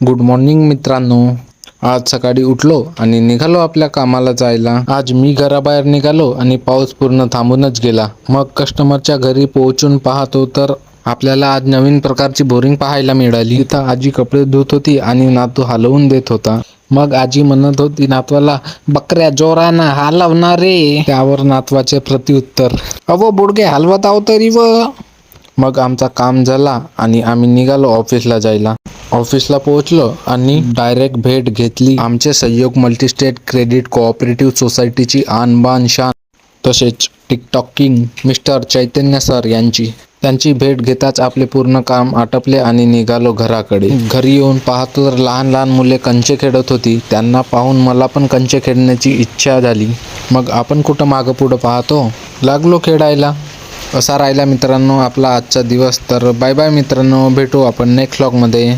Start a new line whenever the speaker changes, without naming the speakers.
Good morning मित्रांनो. आज सकाळी उठलो आणि निघालो आपल्या कामाला जायला. आज मी घराबाहेर निघालो आणि पाऊस पूर्ण थांबूनच गेला. मग कस्टमरच्या घरी पोहोचून पाहतो तर आपल्याला आज नवीन प्रकारची बोरिंग पाहायला मिळाली. इथं आजी कपडे धुत होती आणि नातू हलवून देत होता. मग आजी म्हणत होती नातवाला बकऱ्या जोरानं हलवणार. रे त्यावर नातवाचे प्रत्युत्तर अवो बुडगे हलवत आहो तरी व. मग आमचा काम झाला आणि आम्ही निघालो ऑफिसला जायला. ऑफिसला पोहोचलो आणि डायरेक्ट भेट घेतली. आमचे सहयोग मल्टीस्टेट क्रेडिट कोऑपरेटिव्ह सोसायटीची आणबान शान तसेच TikTok king mister Chaitanya sir यांची. त्यांची भेट घेताच आपले पूर्ण काम आटपले आणि निघालो घराकडे. घरी येऊन पाहतो तर लहान लहान मुले कंचे खेळत होती. त्यांना पाहून मला पण कंचे खेळण्याची इच्छा झाली. मग आपण कुठं मागं पुढं पाहतो? लागलो खेळायला. असा राहिला मित्रांनो आपला आजचा दिवस. तर बाय बाय मित्रांनो. भेटू आपण नेक्स्ट व्लॉगमध्ये